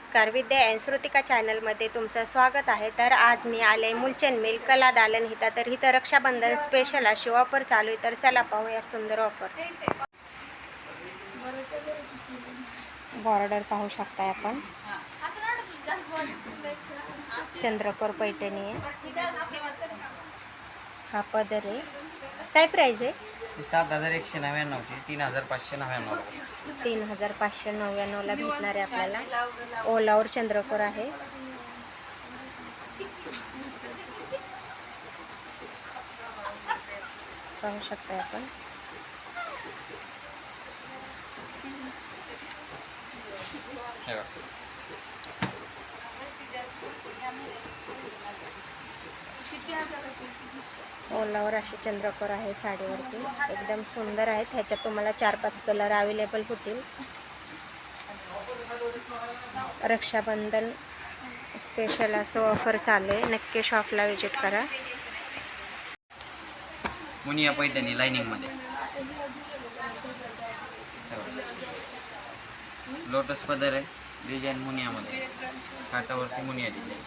नमस्कार विद्या अँड श्रुतिका चॅनलमध्ये तुमचं स्वागत आहे. तर आज मी आले मुलचंद मिल कला दालन हिता तर हिथं रक्षाबंधन स्पेशल अशी ऑफर चालू आहे. तर चला पाहूया सुंदर ऑफर बॉर्डर पाहू शकताय आपण. चंद्रकोर पैठणी आहे. हा पदर आहे. काय प्राईज आहे? सात हजार एकशे नव्याण्णवची तीन हजार पाचशे नव्याण्णव. तीन हजार पाचशे नव्याण्णवला भेटणार आहे आपल्याला. ओलावर चंद्रकोर आहे. पाहू शकताय आपण. हे बघा. ओलावर असे चंद्रकोर आहे साडीवरती. एकदम सुंदर आहेत. ह्याच्यात तुम्हाला चार पाच कलर अवेलेबल होतील. रक्षाबंधन स्पेशल असं ऑफर चालू आहे. नक्की शॉपला व्हिजिट करा. मुनिया पैठणी लाईनिंगमध्ये. लोटस पदर आहे. डिझाईन मुनियामध्ये. काटावरती मुनिया डिझाईन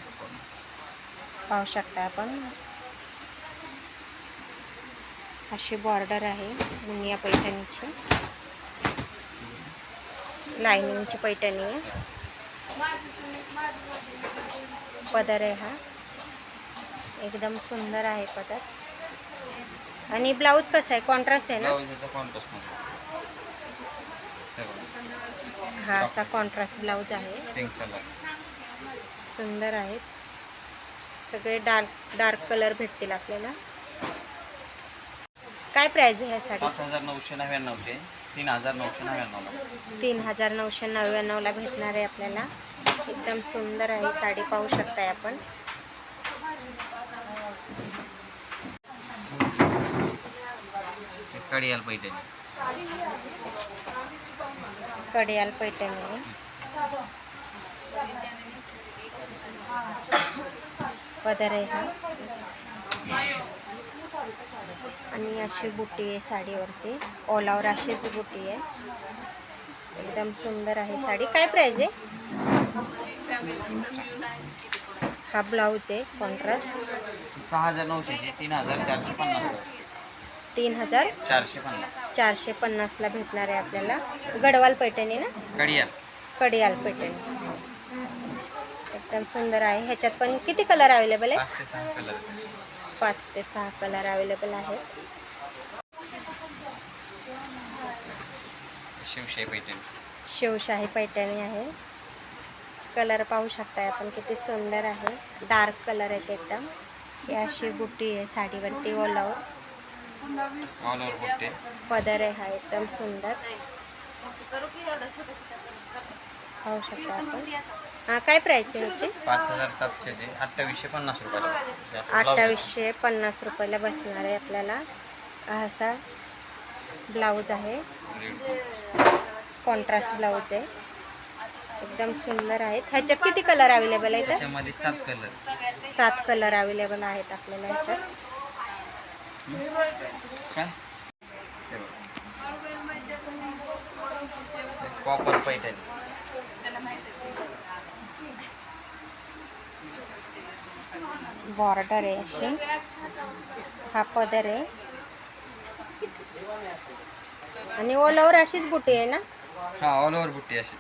पाहू शकता आपण. अशी बॉर्डर आहे मुनिया पैठणीची. लाईनिंगची पैठणी आहे. पदर आहे हा. एकदम सुंदर आहे पदर. आणि ब्लाऊज कसं आहे? कॉन्ट्रास्ट आहे ना? हे असा कॉन्ट्रास्ट ब्लाऊज आहे. सुंदर आहेत सगळे डार्क डार्क कलर भेटतील आपल्याला. काय प्राईज आहे ह्या सात साडी हजार नऊशे नव्याण्णवचे तीन हजार नऊशे नव्याण्णवला. तीन हजार नऊशे नव्याण्णवला भेटणार आहे आपल्याला. एकदम सुंदर आहे साडी पाहू शकताय आपण. कडियाल पैठणी. कडियाल पैठणी. आहे. पदर आहे हा. आणि अशी बुटी आहे साडीवरती. ओलावर अशीच बुटी आहे. एकदम सुंदर आहे साडी. काय प्राईज आहे? हा ब्लाऊज आहे कॉन्ट्रास्ट सहा हजार नऊशेचे तीन हजार चारशे पन्नास. तीन हजार? चारशे पन्नास. चारशे पन्नासला भेटणार आहे आपल्याला. गडवाल पैठणी ना? कडियाल कडियाल पैठणी. एकदम सुंदर आहे. ह्याच्यात पण किती कलर अवेलेबल आहे? पाच ते सहा कलर अवेलेबल आहेत. शिवशाही पैठणी. शिवशाही पैठणी आहे. कलर पाहू शकताय आपण किती सुंदर आहे. डार्क कलर आहेत एकदम. ही अशी बुट्टी आहे साडीवरती ओलावर पदर आहे हा एकदम सुंदर. पाहू शकता आपण. हा काय प्राईस आहे ह्याची पाच हजार सातशेचे. अठ्ठावीसशे पन्नास रुपयाला. असं ब्लाऊज आहे. अठ्ठावीसशे पन्नास रुपयाला बसणार आहे आपल्याला. हा असा ब्लाऊज आहे. कॉन्ट्रास्ट ब्लाऊज आहे. एकदम सुंदर आहेत. ह्याच्यात किती कलर अवेलेबल आहेत? त्याच्यामध्ये सात कलर सात कलर अवेलेबल आहेत आपल्याला ह्याच्यात. काय? कॉपर पैठणी. बॉर्डर आहे अशी हा पदर आहे आणि ओलावर अशीच बुटी आहे ना हा ऑल ओव्हर बुट्टी अशी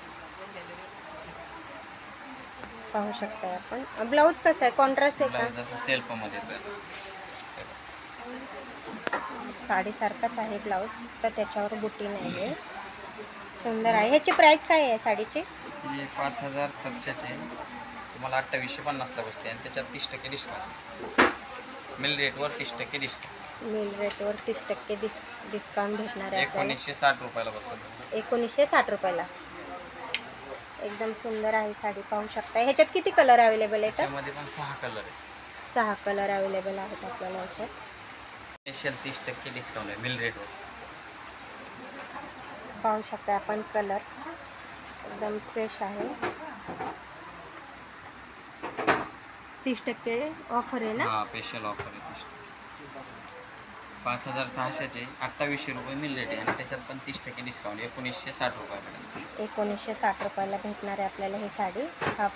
पाहू शकताय आपण। ब्लाऊज कसा आहे? कॉन्ट्रास्ट आहे का? येतं साडीसारखाच आहे ब्लाऊज फक्त त्याच्यावर बुटी नाही आहे सुंदर आहे. ह्याची प्राईस काय आहे साडीची? पाच हजार सातशेचे तुम्हाला अठ्ठावीसशे पन्नासला बसते आणि त्याच्यात तीस टक्के डिस्काउंट मिल रेटवर तीस टक्के डिस्काउंट मिल रेटवर तीस टक्के डिस डिस्काउंट भेटणार आहे आपल्याला. एकोणीसशे साठ रुपयाला बसतो. एकोणीसशे साठ रुपयाला. एकदम सुंदर आहे साडी पाहू शकता. ह्याच्यात किती कलर अवेलेबल आहेत? त्याच्यामध्ये पण सहा कलर आहे सहा कलर अवेलेबल आहेत आपल्याला ह्याच्यात. स्पेशल तीस टक्के डिस्काउंट आहे मिल रेटवर पाहू शकता आपण कलर एकदम फ्रेश आहे. तीस टक्के ऑफर आहे ना? हा स्पेशल ऑफर आहे तीस पाच हजार सहाशेचे अठ्ठावीसशे रुपये आहे आणि त्याच्यात पण तीस टक्के डिस्काउंट एकोणीसशे साठ रुपयापर्यंत. एकोणीसशे साठ रुपयाला भेटणार आहे आपल्याला ही साडी. हा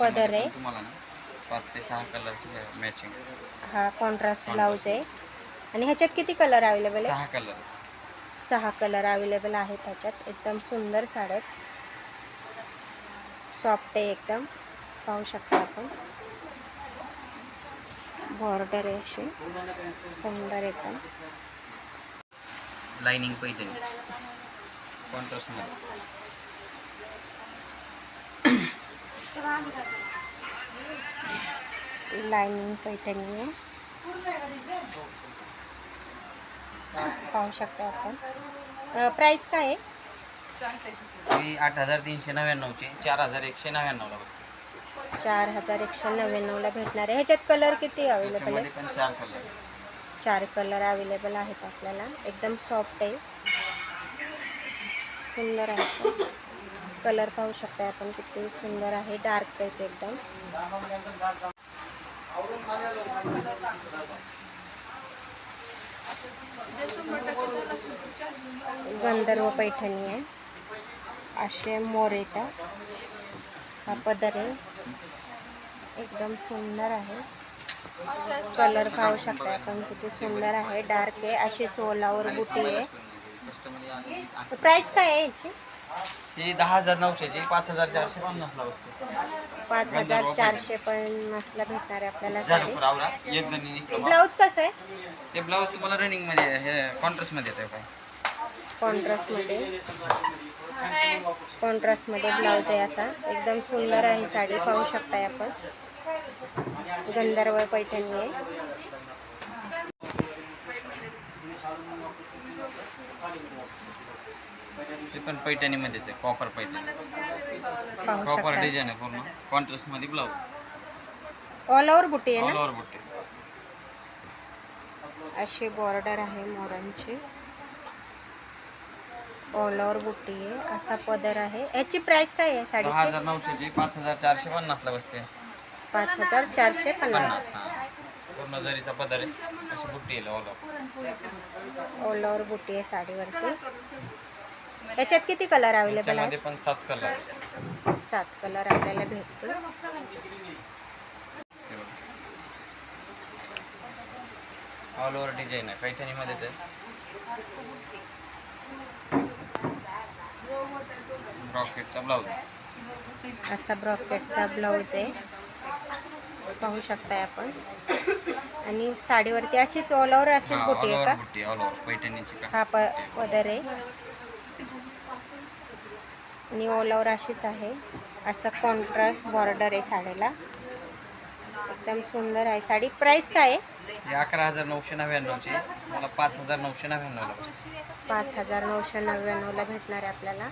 पदर आहे. तुम्हाला ना पाच ते सहा कलरची मॅचिंग हा कॉन्ट्रास्ट ब्लाऊज आहे. आणि ह्याच्यात किती कलर अवेलेबल आहे? सहा कलर सहा कलर अवेलेबल आहेत त्याच्यात एकदम सुंदर साड्या आहेत. सॉफ्ट आहे एकदम. पाहू शकता आपण. बॉर्डर आहे अशी. सुंदर एकदम लाईनिंग पैठणी. कॉन्ट्रास्टमध्ये लाईनिंग पैठणी आहे. पाहू शकता आपण. प्राईस काय आहे? आठ हजार तीनशे नव्याण्णवची चार हजार एकशे नव्याण्णवला बसते. चार हजार एकशे नव्याण्णवला भेटणार आहे. ह्याच्यात कलर किती अवेलेबल आहे? पण चार कलर चार कलर अवेलेबल आहेत आपल्याला. एकदम सॉफ्ट आहे. सुंदर आहे. कलर पाहू शकता आपण किती सुंदर आहे. डार्क आहे ते एकदम. गंधर्व पैठणी आहे. असे मोर येतात. हा पदर आहे. एकदम सुंदर आहे. कलर पाहू शकता आपण किती सुंदर आहे. डार्क आहे. अशी चोलावर बुटी आहे. प्राइस काय आहे याची? ही दहा हजार नऊशेची पाच हजार चारशे पन्नासला बसते. पाच हजार चारशे पन्नासला भेटणार आहे आपल्याला साडी. आवरा एक जणी ब्लाऊज कसं आहे? ते ब्लाऊज तुम्हाला रनिंगमध्ये हे कॉन्ट्रास्टमध्ये येतं काय कॉन्ट्रास्टमध्ये कॉन्ट्रास्टमध्ये ब्लाऊज आहे असा. एकदम सुंदर आहे साडी. पाहू शकताय आपण. गंधर्व पैठणी. आहे ते पण पैठणीमध्येच आहे कॉपर पैठणी. पाहू कॉपर शकता. डिझाईन आहे पूर्ण. कॉन्ट्रास्टमध्ये ब्लाऊज ऑल ओव्हर बुटी आहे ऑल ना ओव्हर बुट्टी अशी बॉर्डर आहे मोरांची ऑल ओव्हर बुट्टी आहे. असा पदर आहे. याची प्राइस काय आहे दहा साडीची हजार नऊशेची पाच हजार चारशे पन्नासला बसते. पाच हजार चारशे पन्नास. पूर्ण जरीचा पदर आहे. अशी बुट्टी येईल ऑल ओव्हर बुट्टी आहे साडीवरती. याच्यात किती कलर अवेलेबल त्याच्यामध्ये आहेत? पण सात कलर आहे सात कलर आपल्याला भेटतील. ऑल ओव्हर डिझाईन आहे. पैठणीमध्येच आहे. रॉकेटचा ब्लाऊज असा ब्रॉकेटचा ब्लाऊज आहे. पाहू शकताय आपण. आणि साडीवरती अशीच ऑल ओव्हर अशीच बुटी आहे का? हा प पदर आहे. आणि ऑल ओव्हर अशीच आहे. असं कॉन्ट्रास्ट बॉर्डर आहे साडीला. एकदम सुंदर आहे साडी. प्राइस काय आहे? अकरा हजार नऊशे नव्याण्णवची मला पाच हजार नऊशे नव्याण्णवला पाच हजार नऊशे नव्याण्णवला भेटणार आहे आपल्याला.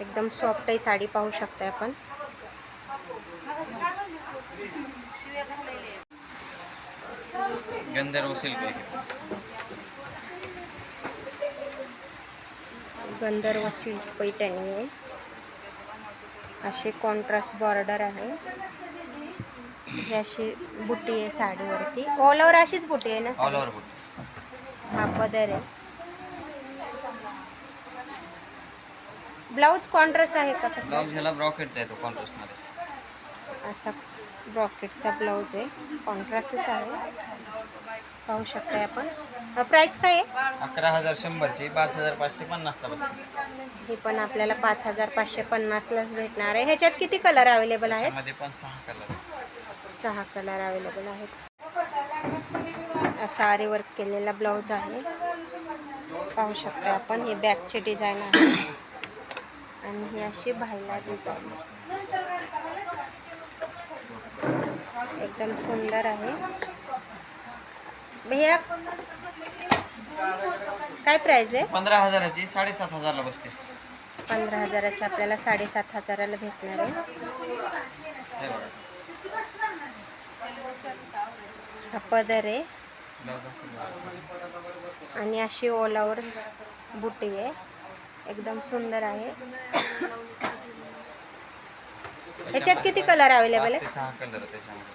एकदम सॉफ्ट आहे साडी पाहू शकताय आपण. गंधर्व सिल्क गंधर्व सिल्क पैठणी आहे. अशी कॉन्ट्रास्ट बॉर्डर आहे. ही अशी बुट्टी आहे साडीवरती. ऑल ओव्हर अशीच बुट्टी आहे ना ऑल? ओव्हर हा पदर आहे. ब्लाऊज कॉन्ट्रास्ट आहे का कसं ब्लाऊज ह्याला ब्रॉकेटचा आहे तो कॉन्ट्रास्टमध्ये असा ब्रॉकेटचा ब्लाऊज आहे. कॉन्ट्रास्टच आहे. पाहू शकताय आपण. प्राईस काय आहे? अकरा हजार शंभरची पाच हजार पाचशे पन्नासला बसते ही पण आपल्याला पाच हजार पाचशे पन्नासलाच भेटणार आहे. ह्याच्यात किती कलर अवेलेबल आहेत? त्यामध्ये पण सहा कलर सहा कलर अवेलेबल आहेत. असा आरी वर्क केलेला ब्लाऊज आहे. पाहू शकता आपण. ही बॅकची डिझाईन आहे. आणि ही अशी भाईला डिझाईन एकदम सुंदर आहे. भैया काय प्राइस आहे? पंधरा हजाराची साडेसात हजारला बसते. पंधरा हजाराची आपल्याला साडेसात हजाराला भेटणार आहे. हे पदर आहे. आणि अशी ओलावर बुटी आहे. एकदम सुंदर आहे. ह्याच्यात किती कलर अवेलेबल आहे? ते सहा कलर आहे त्याच्यामध्ये.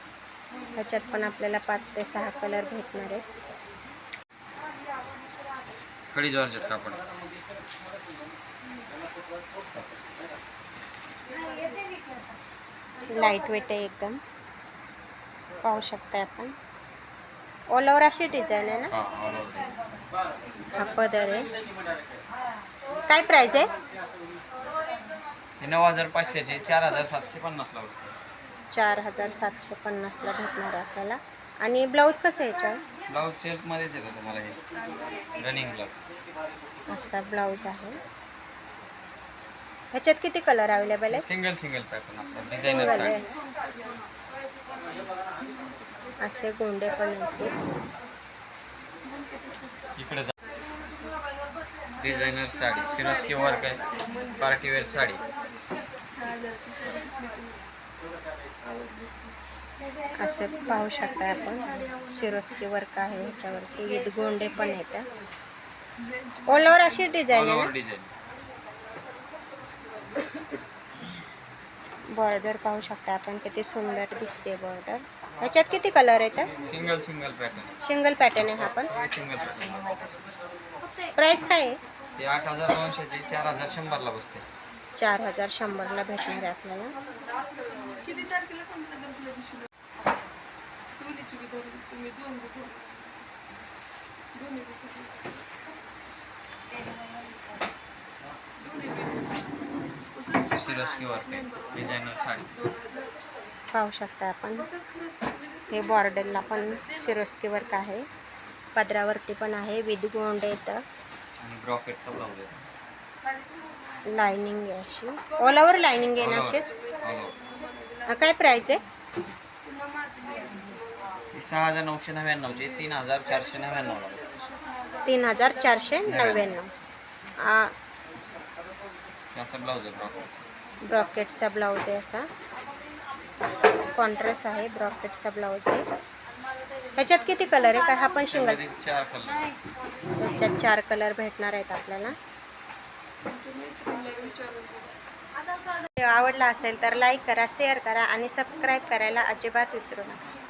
ह्याच्यात पण आपल्याला पाच ते सहा कलर भेटणार आहेत. खडी जॉर्जेट कापड. लाइट वेट आहे एकदम. पाहू शकताय आपण. ऑल ओव्हर अशी डिझाईन आहे ना? हा all over. हा पदर आहे. काय प्राईज आहे? हे नऊ हजार पाचशेचे चार हजार सातशे पन्नासला बसते चार हजार सातशे पन्नासला भेटणार आपल्याला. आणि ब्लाऊज कसं आहे याच्यावर? ब्लाऊज सेल्फमध्येच येतं तुम्हाला हे? रनिंग ब्लाऊज असा ब्लाऊज आहे. ह्याच्यात किती कलर अवेलेबल आहे सिंगल सिंगल पॅटर्न आपलं. डिझायनर सिंगल आहे. साडी असे गोंडे पण आहेत. इकडे जा. डिझायनर साडी. सिरोस्की वर्क आहे पार्टीवेअर साडी. असे पाहू शकता आपण. शिरोस्की वर्क आहे ह्याच्यावरती. विथ गोंडे पण येतात ऑल ओव्हर अशी डिझाईन आहे ना? बॉर्डर पाहू शकता आपण. किती सुंदर दिसते बॉर्डर ह्याच्यात किती कलर येतात single single pattern single pattern आहे हा पण. प्राईस काय आहे? आठ हजार दोनशेचे चार हजार शंभरला बसते. चार हजार शंभरला भेटणार आहे आपल्याला. किती तारखेला पाहू शकता आपण. हे बॉर्डरला पण सिरोस्की वर्क आहे. पदरावरती पण आहे. विथ गोंडे येतं. आणि ब्रॉकेटचा ब्लाऊज आहे लाइनिंग आहे अशी. ऑल ओव्हर लाइनिंग आहे ना अशीच? काय प्राईज आहे? सहा हजार नऊशे नव्याण्णवचे तीन हजार चारशे नव्याण्णवला तीन हजार चारशे नव्याण्णव. असं ब्लाऊज आहे ब्रॉकेट ब्रॉकेटचा ब्लाऊज आहे असा. कॉन्ट्रास्ट आहे ब्रॉकेटचा ब्लाऊज आहे. ह्याच्यात किती कलर आहे? काय? हा पण शिंगल त्यामध्ये चार कलर ह्याच्यात चार कलर भेटणार आहेत आपल्याला. आवडला असेल तर लाईक करा शेअर करा आणि सबस्क्राईब करायला अजिबात विसरू नका.